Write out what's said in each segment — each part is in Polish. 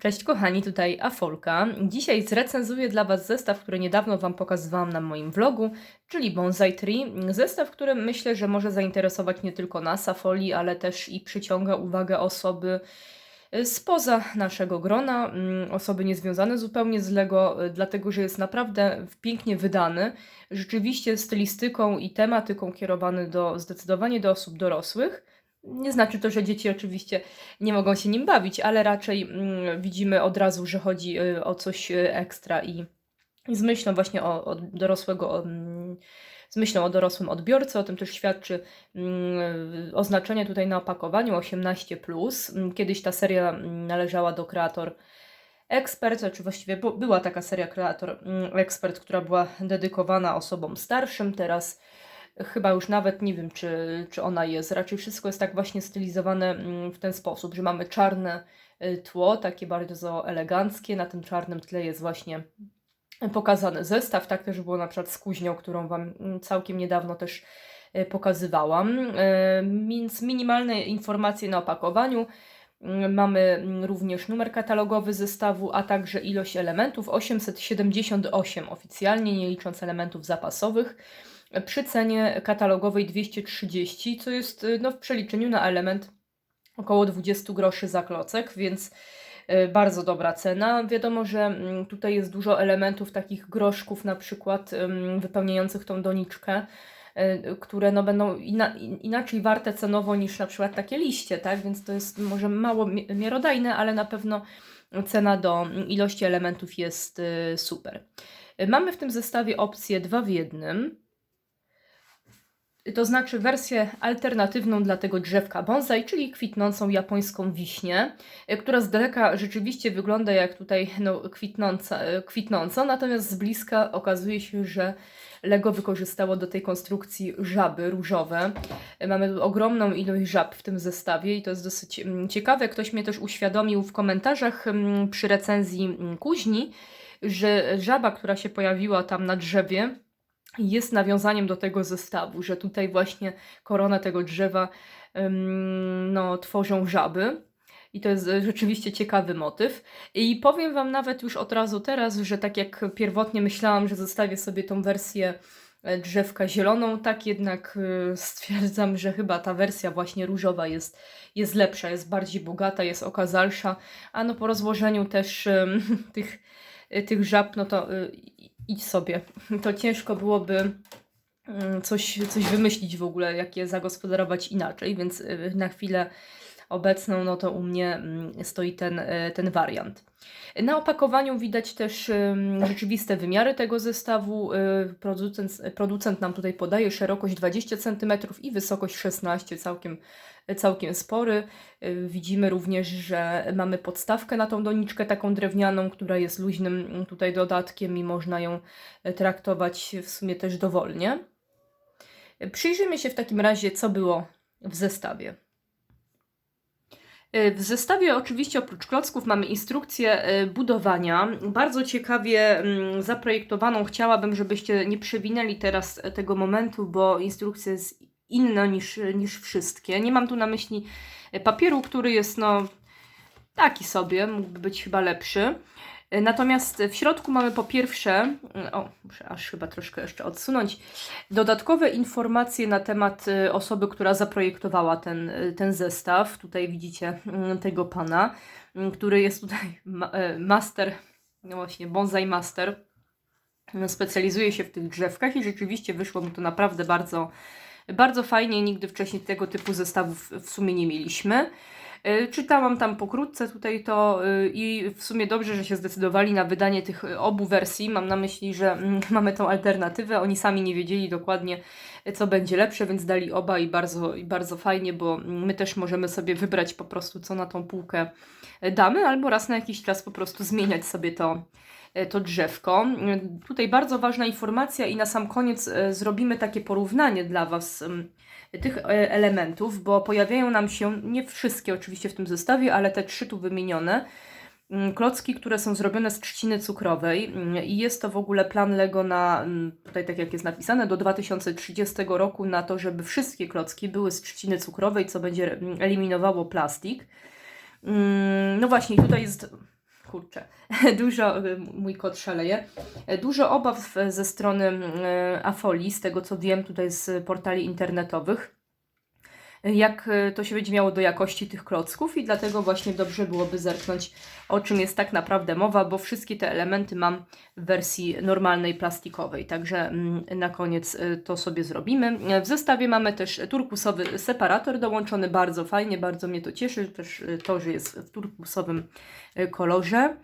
Cześć kochani, tutaj Afolka. Dzisiaj zrecenzuję dla Was zestaw, który niedawno Wam pokazywałam na moim vlogu, czyli Bonsai Tree. Zestaw, który myślę, że może zainteresować nie tylko nas, Afoli, ale też i przyciąga uwagę osoby y, spoza naszego grona, mm, osoby niezwiązane zupełnie z LEGO, y, dlatego że jest naprawdę pięknie wydany, rzeczywiście stylistyką i tematyką kierowany do zdecydowanie do osób dorosłych. Nie znaczy to, że dzieci oczywiście nie mogą się nim bawić, ale raczej mm, widzimy od razu, że chodzi y, o coś y, ekstra i, z myślą właśnie o, o dorosłego, o, mm, z myślą o dorosłym odbiorcy, o tym też świadczy mm, oznaczenie tutaj na opakowaniu 18+. Mm, Kiedyś ta seria należała do kreator Ekspert, czy właściwie bu- była taka seria kreator Ekspert, która była dedykowana osobom starszym, teraz chyba już nawet nie wiem, czy, czy ona jest. Raczej wszystko jest tak właśnie stylizowane mm, w ten sposób, że mamy czarne y, tło, takie bardzo eleganckie. Na tym czarnym tle jest właśnie pokazany zestaw. Tak też było na przykład z kuźnią, którą Wam mm, całkiem niedawno też y, pokazywałam. Y, Więc minimalne informacje na opakowaniu. Mm, Mamy również numer katalogowy zestawu, a także ilość elementów 878 oficjalnie, nie licząc elementów zapasowych przy cenie katalogowej 230, co jest y, no, w przeliczeniu na element około 20 groszy za klocek, więc y, bardzo dobra cena. Wiadomo, że mm, tutaj jest dużo elementów takich groszków, na przykład wypełniających tą doniczkę, y, które no, będą ina inaczej warte cenowo niż na przykład takie liście, tak? Więc to jest może mało mi- miarodajne, ale na pewno cena do ilości elementów jest super. Mamy w tym zestawie opcję 2 w jednym to znaczy wersję alternatywną dla tego drzewka bonsai, czyli kwitnącą japońską wiśnię, e, która z daleka rzeczywiście wygląda jak tutaj no, kwitnąca, e, kwitnąca, natomiast z bliska okazuje się, że Lego wykorzystało do tej konstrukcji żaby różowe. E, Mamy ogromną ilość żab w tym zestawie i to jest dosyć mm, ciekawe. Ktoś mnie też uświadomił w komentarzach mm, przy recenzji mm, kuźni, że żaba, która się pojawiła tam na drzewie, jest nawiązaniem do tego zestawu, że tutaj właśnie koronę tego drzewa no, tworzą żaby. I to jest e, rzeczywiście ciekawy motyw. I powiem Wam nawet już od razu teraz, że tak jak pierwotnie myślałam, że zostawię sobie tą wersję e, drzewka zieloną, tak jednak e, stwierdzam, że chyba ta wersja właśnie różowa jest, jest lepsza, jest bardziej bogata, jest okazalsza, a no po rozłożeniu też tych, tych żab, no to y, idź sobie. To ciężko byłoby mm, coś, coś wymyślić w ogóle, jak je zagospodarować inaczej, więc y, na chwilę obecną, no to u mnie mm, stoi ten, y, ten wariant. Na opakowaniu widać też rzeczywiste wymiary tego zestawu. Y, Producent, producent nam tutaj podaje szerokość 20 cm i wysokość 16 całkiem, całkiem spory. Y, Widzimy również, że mamy podstawkę na tą doniczkę taką drewnianą, która jest luźnym mm, tutaj dodatkiem i można ją e, traktować w sumie też dowolnie. Y, Przyjrzyjmy się w takim razie, co było w zestawie. Y, W zestawie oczywiście oprócz klocków mamy instrukcję y, budowania. Bardzo ciekawie mm, zaprojektowaną. Chciałabym, żebyście nie przewinęli teraz tego momentu, bo instrukcja jest inna niż, niż wszystkie. Nie mam tu na myśli papieru, który jest no taki sobie, mógłby być chyba lepszy. Y, Natomiast w środku mamy po pierwsze, y, o, muszę aż chyba troszkę jeszcze odsunąć, dodatkowe informacje na temat osoby, która zaprojektowała ten, ten zestaw. Tutaj widzicie mm, tego pana, mm, który jest tutaj ma, e, master, no właśnie, bonsai master. Specjalizuje się w tych drzewkach i rzeczywiście wyszło mu to naprawdę bardzo, bardzo fajnie. Nigdy wcześniej tego typu zestawów w sumie nie mieliśmy. Y, Czytałam tam pokrótce tutaj to y, i w sumie dobrze, że się zdecydowali na wydanie tych y, obu wersji. Mam na myśli, że mm, mamy tą alternatywę. Oni sami nie wiedzieli dokładnie, co będzie lepsze, więc dali oba i bardzo, i bardzo fajnie, bo mm, my też możemy sobie wybrać po prostu, co na tą półkę damy, albo raz na jakiś czas po prostu zmieniać sobie to, to drzewko. Y, Tutaj bardzo ważna informacja i na sam koniec y, zrobimy takie porównanie dla Was ym, tych e, elementów, bo pojawiają nam się, nie wszystkie oczywiście w tym zestawie, ale te trzy tu wymienione, mm, klocki, które są zrobione z trzciny cukrowej mm, i jest to w ogóle plan Lego na, mm, tutaj tak jak jest napisane, do 2030 roku na to, żeby wszystkie klocki były z trzciny cukrowej, co będzie mm, eliminowało plastik. Mm, No właśnie, tutaj jest kurczę, dużo, y, mój kot szaleje, E, dużo obaw ze strony e, Afoli, z tego co wiem tutaj z portali internetowych, jak e, to się będzie miało do jakości tych klocków i dlatego właśnie dobrze byłoby zerknąć o czym jest tak naprawdę mowa, bo wszystkie te elementy mam w wersji normalnej, plastikowej, także mm, na koniec e, to sobie zrobimy. W zestawie mamy też turkusowy separator dołączony, bardzo fajnie, bardzo mnie to cieszy, też e, to, że jest w turkusowym kolorze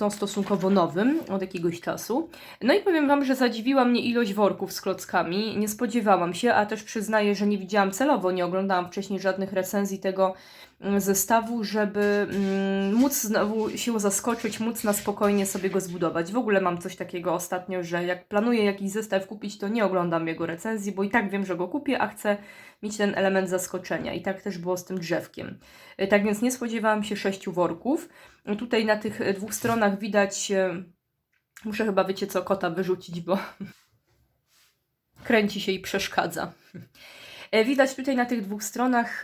no, stosunkowo nowym od jakiegoś czasu. No i powiem Wam, że zadziwiła mnie ilość worków z klockami. Nie spodziewałam się, a też przyznaję, że nie widziałam celowo, nie oglądałam wcześniej żadnych recenzji tego zestawu, żeby mm, móc znowu się zaskoczyć, móc na spokojnie sobie go zbudować. W ogóle mam coś takiego ostatnio, że jak planuję jakiś zestaw kupić, to nie oglądam jego recenzji, bo i tak wiem, że go kupię, a chcę mieć ten element zaskoczenia. I tak też było z tym drzewkiem. Y, Tak więc nie spodziewałam się sześciu worków. Tutaj na tych e, dwóch stronach widać, e, muszę chyba, wiecie co, kota wyrzucić, bo kręci się i przeszkadza. E, Widać tutaj na tych dwóch stronach,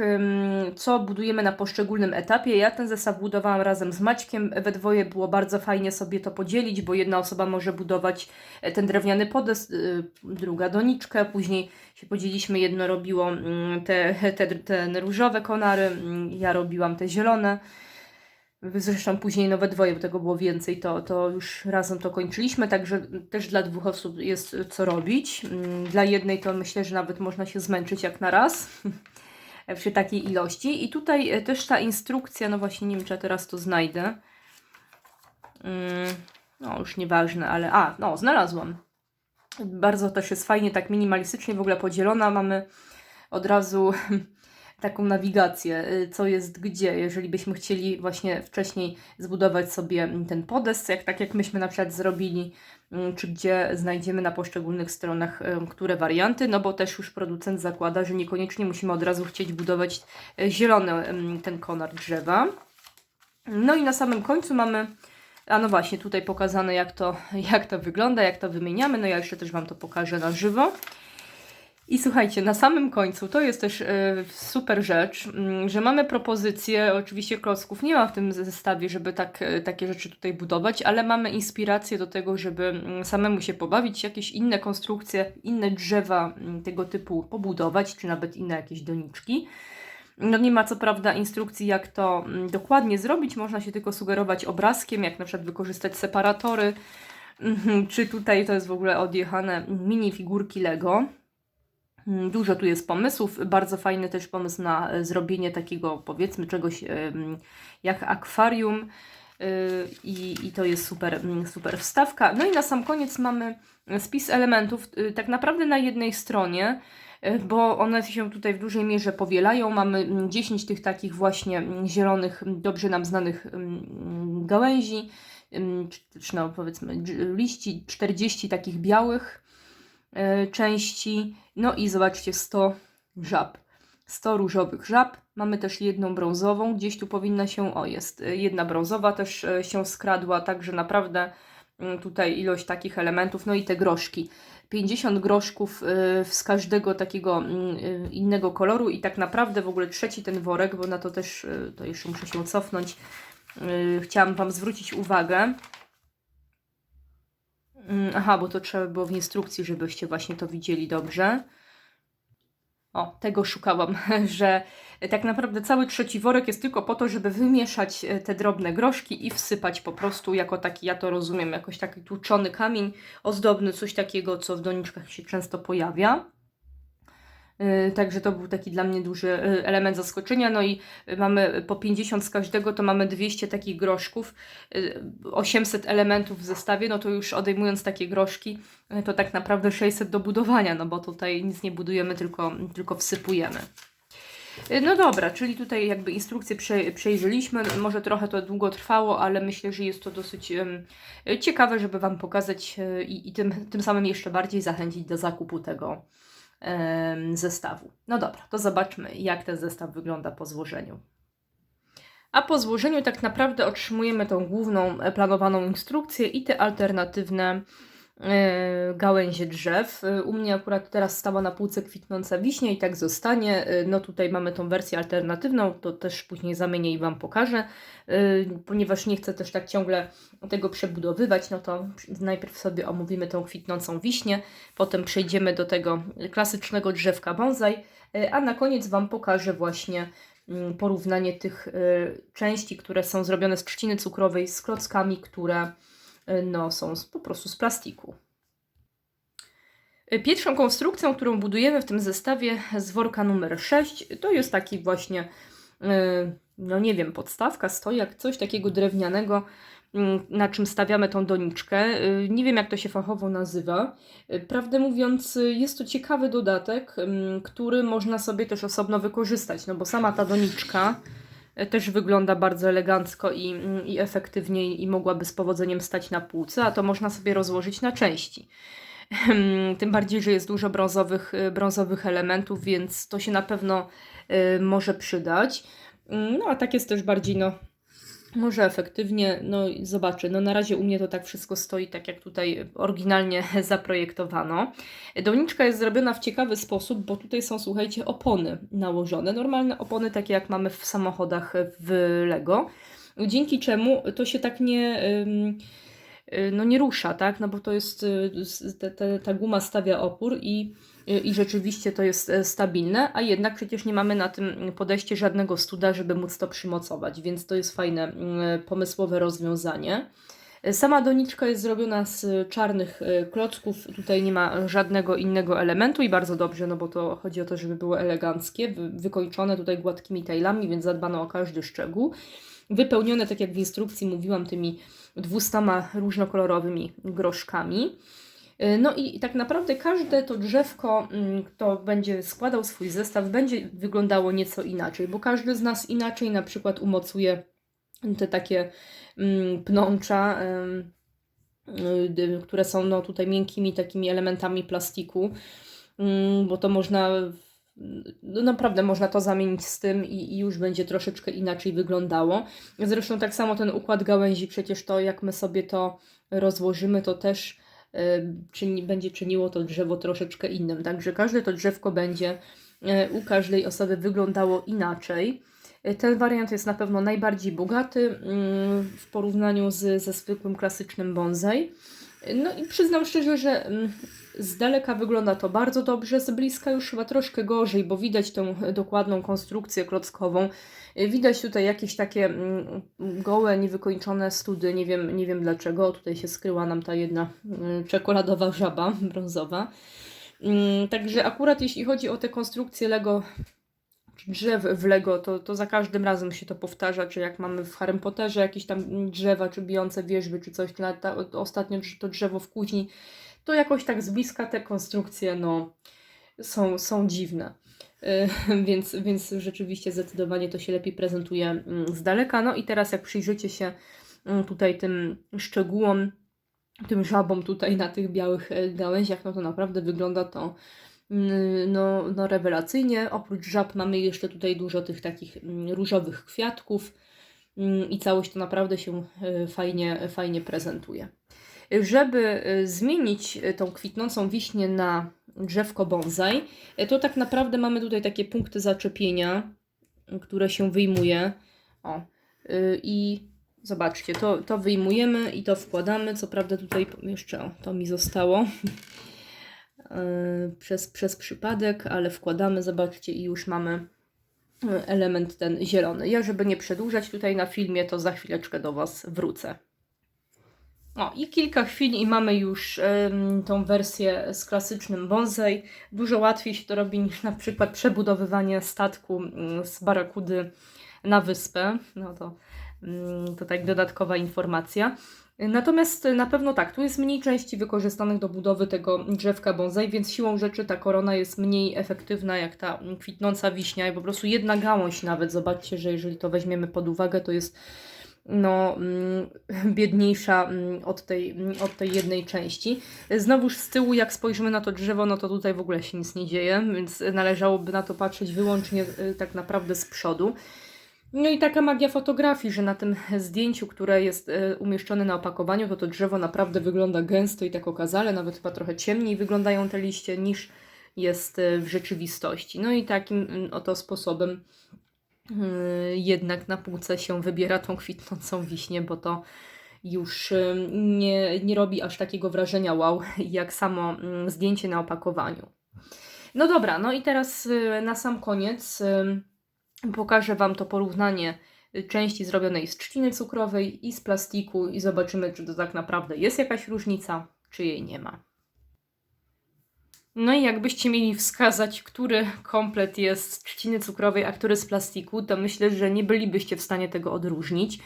co budujemy na poszczególnym etapie. Ja ten zestaw budowałam razem z Maćkiem. We dwoje było bardzo fajnie sobie to podzielić, bo jedna osoba może budować e, ten drewniany podest, y, druga doniczkę. Później się podzieliliśmy, jedno robiło mm, te, te, te różowe konary, mm, ja robiłam te zielone. Zresztą później nowe dwoje, bo tego było więcej, to, to już razem to kończyliśmy, także też dla dwóch osób jest co robić. Mm, Dla jednej to myślę, że nawet można się zmęczyć jak na raz przy takiej ilości. I tutaj e, też ta instrukcja, no właśnie nie wiem, czy ja teraz to znajdę. Mm, No już nieważne, ale a, no znalazłam. Bardzo też jest fajnie, tak minimalistycznie w ogóle podzielona. Mamy od razu taką nawigację, y, co jest gdzie, jeżeli byśmy chcieli właśnie wcześniej zbudować sobie ten podest, jak, tak jak myśmy na przykład zrobili, mm, czy gdzie znajdziemy na poszczególnych stronach y, które warianty, no bo też już producent zakłada, że niekoniecznie musimy od razu chcieć budować y, zielony ym, ten konar drzewa. No i na samym końcu mamy, a no właśnie tutaj pokazane jak to, jak to wygląda, jak to wymieniamy, no ja jeszcze też Wam to pokażę na żywo. I słuchajcie, na samym końcu to jest też e, super rzecz, mm, że mamy propozycję, oczywiście klocków nie ma w tym zestawie, żeby tak, e, takie rzeczy tutaj budować, ale mamy inspirację do tego, żeby mm, samemu się pobawić, jakieś inne konstrukcje, inne drzewa mm, tego typu pobudować, czy nawet inne jakieś doniczki. No nie ma co prawda instrukcji, jak to dokładnie zrobić, można się tylko sugerować obrazkiem, jak na przykład wykorzystać separatory, Mhm, czy tutaj to jest w ogóle odjechane mini figurki Lego. Mm, Dużo tu jest pomysłów. Bardzo fajny też pomysł na e, zrobienie takiego, powiedzmy, czegoś jak akwarium. y, I, I to jest super, mm, super wstawka. No i na sam koniec mamy spis elementów. y, Tak naprawdę na jednej stronie, y, bo one się tutaj w dużej mierze powielają. Mamy mm, 10 tych takich właśnie mm, zielonych, mm, dobrze nam znanych mm, gałęzi, czy, no powiedzmy liści, 40 takich białych części. No i zobaczcie, 100 żab. 100 różowych żab. Mamy też jedną brązową. Gdzieś tu powinna się, o jest, y, jedna brązowa też y, się skradła, także naprawdę y, tutaj ilość takich elementów. No i te groszki. 50 groszków z każdego takiego mm, innego koloru i tak naprawdę w ogóle trzeci ten worek, bo na to też, to jeszcze muszę się cofnąć, chciałam Wam zwrócić uwagę, Mm, Aha, bo to trzeba było w instrukcji, żebyście właśnie to widzieli dobrze. O, tego szukałam, że tak naprawdę cały trzeci worek jest tylko po to, żeby wymieszać e, te drobne groszki i wsypać po prostu jako taki, ja to rozumiem, jakoś taki tłuczony kamień ozdobny, coś takiego, co w doniczkach się często pojawia. Yy, Także to był taki dla mnie duży yy, element zaskoczenia. No i mamy po 50 z każdego, to mamy 200 takich groszków, yy, 800 elementów w zestawie. No to już odejmując takie groszki, to tak naprawdę 600 do budowania, no bo tutaj nic nie budujemy, tylko, tylko wsypujemy. No dobra, czyli tutaj jakby instrukcję prze, przejrzeliśmy. Może trochę to długo trwało, ale myślę, że jest to dosyć em, ciekawe, żeby Wam pokazać i, i tym, tym samym jeszcze bardziej zachęcić do zakupu tego zestawu. No dobra, to zobaczmy, jak ten zestaw wygląda po złożeniu. A po złożeniu tak naprawdę otrzymujemy tą główną e, planowaną instrukcję i te alternatywne gałęzie drzew. E, U mnie akurat teraz stała na półce kwitnąca wiśnia i tak zostanie. E, No tutaj mamy tą wersję alternatywną, to też później zamienię i Wam pokażę. E, Ponieważ nie chcę też tak ciągle tego przebudowywać, no to najpierw sobie omówimy tą kwitnącą wiśnię, potem przejdziemy do tego klasycznego drzewka bonsai, e, a na koniec Wam pokażę właśnie mm, porównanie tych e, części, które są zrobione z trzciny cukrowej z klockami, które e, no, są po prostu z plastiku. E, Pierwszą konstrukcją, którą budujemy w tym zestawie z worka numer 6, to jest taki właśnie, e, no nie wiem, podstawka, stojak, coś takiego drewnianego, mm, na czym stawiamy tą doniczkę. Nie wiem, jak to się fachowo nazywa. Prawdę mówiąc, jest to ciekawy dodatek, mm, który można sobie też osobno wykorzystać, no bo sama ta doniczka też wygląda bardzo elegancko i, mm, i efektywnie i mogłaby z powodzeniem stać na półce, a to można sobie rozłożyć na części. Tym bardziej, że jest dużo brązowych, y, brązowych elementów, więc to się na pewno y, może przydać. Mm, No a tak jest też bardziej, no, może efektywnie, no zobaczę. No na razie u mnie to tak wszystko stoi, tak jak tutaj oryginalnie zaprojektowano. Doniczka jest zrobiona w ciekawy sposób, bo tutaj są, słuchajcie, opony nałożone. Normalne opony, takie jak mamy w samochodach w Lego. Dzięki czemu to się tak nie... ym, y, no nie rusza, tak? No bo to jest, y, te, te, ta guma stawia opór i, y, i rzeczywiście to jest e, stabilne, a jednak przecież nie mamy na tym podejście żadnego studa, żeby móc to przymocować, więc to jest fajne, mm, pomysłowe rozwiązanie. E, Sama doniczka jest zrobiona z czarnych e, klocków, tutaj nie ma żadnego innego elementu i bardzo dobrze, no bo to chodzi o to, żeby było eleganckie, wy- wykończone tutaj gładkimi tajlami, więc zadbano o każdy szczegół. Wypełnione, tak jak w instrukcji mówiłam, tymi dwustoma różnokolorowymi groszkami. Y, No i tak naprawdę każde to drzewko, mm, kto będzie składał swój zestaw, będzie wyglądało nieco inaczej, bo każdy z nas inaczej na przykład umocuje te takie mm, pnącza, y, dy- które są no, tutaj miękkimi takimi elementami plastiku, Mm, bo to można, no naprawdę można to zamienić z tym i, i już będzie troszeczkę inaczej wyglądało. Zresztą tak samo ten układ gałęzi, przecież to jak my sobie to rozłożymy, to też y, czyni, będzie czyniło to drzewo troszeczkę innym. Także każde to drzewko będzie y, u każdej osoby wyglądało inaczej. Ten wariant jest na pewno najbardziej bogaty mm, w porównaniu z, ze zwykłym klasycznym bonsai. No i przyznam szczerze, że mm, z daleka wygląda to bardzo dobrze, z bliska już chyba troszkę gorzej, bo widać tą dokładną konstrukcję klockową. Widać tutaj jakieś takie mm, gołe, niewykończone study, nie wiem, nie wiem dlaczego. Tutaj się skryła nam ta jedna czekoladowa żaba brązowa. Także akurat jeśli chodzi o te konstrukcje Lego, drzew w Lego, to, to za każdym razem się to powtarza, czy jak mamy w Harry Potterze jakieś tam drzewa, czy bijące wierzby, czy coś, czy ta, ostatnio to drzewo w kuźni, to jakoś tak z bliska te konstrukcje, no, są, są dziwne. Y, więc, więc rzeczywiście zdecydowanie to się lepiej prezentuje mm, z daleka. No i teraz jak przyjrzycie się mm, tutaj tym szczegółom, tym żabom tutaj na tych białych e, gałęziach, no to naprawdę wygląda to no, no rewelacyjnie. Oprócz żab mamy jeszcze tutaj dużo tych takich mm, różowych kwiatków mm, i całość to naprawdę się e, fajnie, fajnie prezentuje. Żeby e, zmienić e, tą kwitnącą wiśnię na drzewko bonsai, to tak naprawdę mamy tutaj takie punkty zaczepienia, które się wyjmuje. O, i zobaczcie, to, to wyjmujemy i to wkładamy. Co prawda tutaj jeszcze o, to mi zostało przez, przez przypadek, ale wkładamy, zobaczcie, i już mamy y, element ten zielony. Ja, żeby nie przedłużać tutaj na filmie, to za chwileczkę do Was wrócę. O, i kilka chwil i mamy już em, tą wersję z klasycznym bonsai. Dużo łatwiej się to robi niż na przykład przebudowywanie statku mm, z barakudy na wyspę. No to, mm, to tak dodatkowa informacja. Natomiast na pewno tak, tu jest mniej części wykorzystanych do budowy tego drzewka bonsai, więc siłą rzeczy ta korona jest mniej efektywna jak ta kwitnąca wiśnia i po prostu jedna gałąź nawet, zobaczcie, że jeżeli to weźmiemy pod uwagę, to jest no, mm, biedniejsza mm, od tej, mm, od tej jednej części. Znowuż z tyłu, jak spojrzymy na to drzewo, no to tutaj w ogóle się nic nie dzieje, więc należałoby na to patrzeć wyłącznie y, tak naprawdę z przodu. No i taka magia fotografii, że na tym zdjęciu, które jest e, umieszczone na opakowaniu, to to drzewo naprawdę wygląda gęsto i tak okazale, nawet chyba trochę ciemniej wyglądają te liście niż jest e, w rzeczywistości. No i takim mm, oto sposobem yy, jednak na półce się wybiera tą kwitnącą wiśnię, bo to już nie, nie robi aż takiego wrażenia wow, jak samo yy, zdjęcie na opakowaniu. No dobra, no i teraz na sam koniec pokażę Wam to porównanie części zrobionej z trzciny cukrowej i z plastiku i zobaczymy, czy to tak naprawdę jest jakaś różnica, czy jej nie ma. No i jakbyście mieli wskazać, który komplet jest z trzciny cukrowej, a który z plastiku, to myślę, że nie bylibyście w stanie tego odróżnić.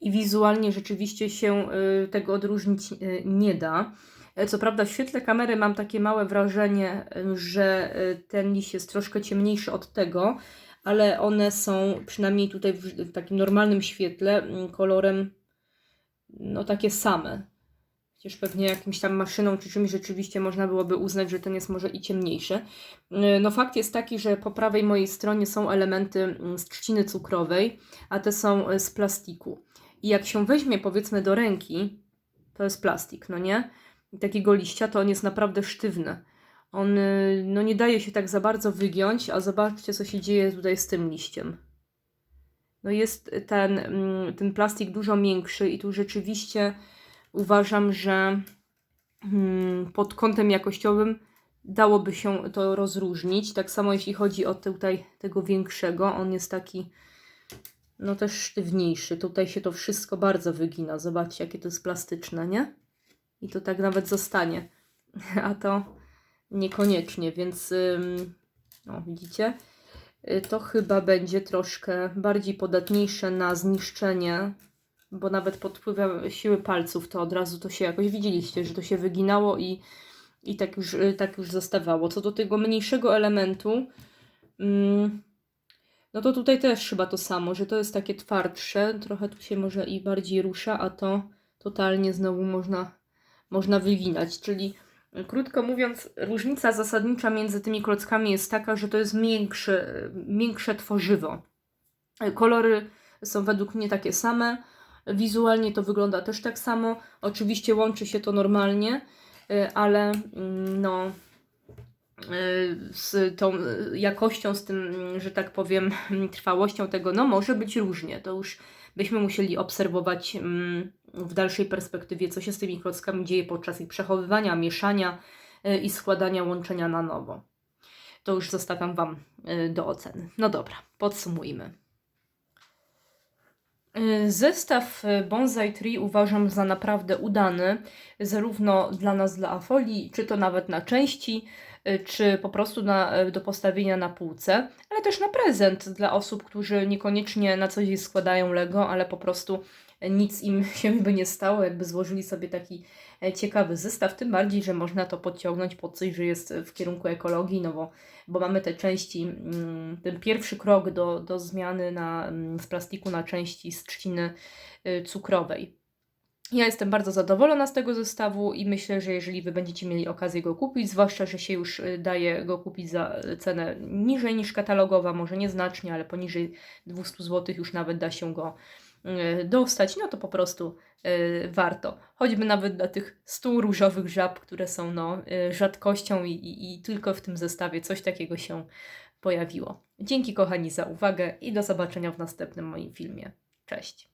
I wizualnie rzeczywiście się y, tego odróżnić y, nie da. E, co prawda w świetle kamery mam takie małe wrażenie, y, że ten liść jest troszkę ciemniejszy od tego, ale one są przynajmniej tutaj w, w takim normalnym świetle mm, kolorem no takie same. Chociaż pewnie jakimś tam maszyną czy czymś rzeczywiście można byłoby uznać, że ten jest może i ciemniejszy. Y, no fakt jest taki, że po prawej mojej stronie są elementy mm, z trzciny cukrowej, a te są y, z plastiku. I jak się weźmie powiedzmy do ręki, to jest plastik, no nie? I takiego liścia to on jest naprawdę sztywny. On y, no nie daje się tak za bardzo wygiąć, a zobaczcie co się dzieje tutaj z tym liściem. No jest ten, mm, ten plastik dużo miększy i tu rzeczywiście uważam, że hmm, pod kątem jakościowym dałoby się to rozróżnić. Tak samo jeśli chodzi o tutaj tego większego, on jest taki no też sztywniejszy. Tutaj się to wszystko bardzo wygina. Zobaczcie, jakie to jest plastyczne, nie? I to tak nawet zostanie. A to niekoniecznie, więc no widzicie? Y, to chyba będzie troszkę bardziej podatniejsze na zniszczenie bo nawet pod wpływem siły palców to od razu to się jakoś widzieliście, że to się wyginało i, i tak, już, y, tak już zostawało. Co do tego mniejszego elementu, mm, no to tutaj też chyba to samo, że to jest takie twardsze, trochę tu się może i bardziej rusza, a to totalnie znowu można, można wywinać, czyli Krótko mówiąc, różnica zasadnicza między tymi klockami jest taka, że to jest miększe, miększe tworzywo. Kolory są według mnie takie same, Wizualnie to wygląda też tak samo. Oczywiście łączy się to normalnie, y, ale mm, no, y, z tą jakością, z tym, że tak powiem, trwałością tego, no może być różnie. To już byśmy musieli obserwować mm, w dalszej perspektywie, co się z tymi klockami dzieje podczas ich przechowywania, mieszania y, i składania łączenia na nowo. To już zostawiam Wam do oceny. No dobra, podsumujmy. Y, zestaw Bonsai Tree uważam za naprawdę udany, zarówno dla nas, dla Afoli, czy to nawet na części, czy po prostu na, do postawienia na półce, ale też na prezent dla osób, którzy niekoniecznie na co dzień składają Lego, ale po prostu nic im się by nie stało, jakby złożyli sobie taki e, ciekawy zestaw, tym bardziej, że można to podciągnąć pod coś, że jest w kierunku ekologii, no bo, bo mamy te części, mm, ten pierwszy krok do, do zmiany na, mm, z plastiku na części z trzciny y, cukrowej. Ja jestem bardzo zadowolona z tego zestawu i myślę, że jeżeli Wy będziecie mieli okazję go kupić, zwłaszcza, że się już y, daje go kupić za cenę niżej niż katalogowa, może nieznacznie, ale poniżej 200 zł już nawet da się go Y, dostać, no to po prostu y, warto. Choćby nawet dla tych 100 różowych żab, które są no, y, rzadkością i, i, i tylko w tym zestawie coś takiego się pojawiło. Dzięki kochani za uwagę i do zobaczenia w następnym moim filmie. Cześć!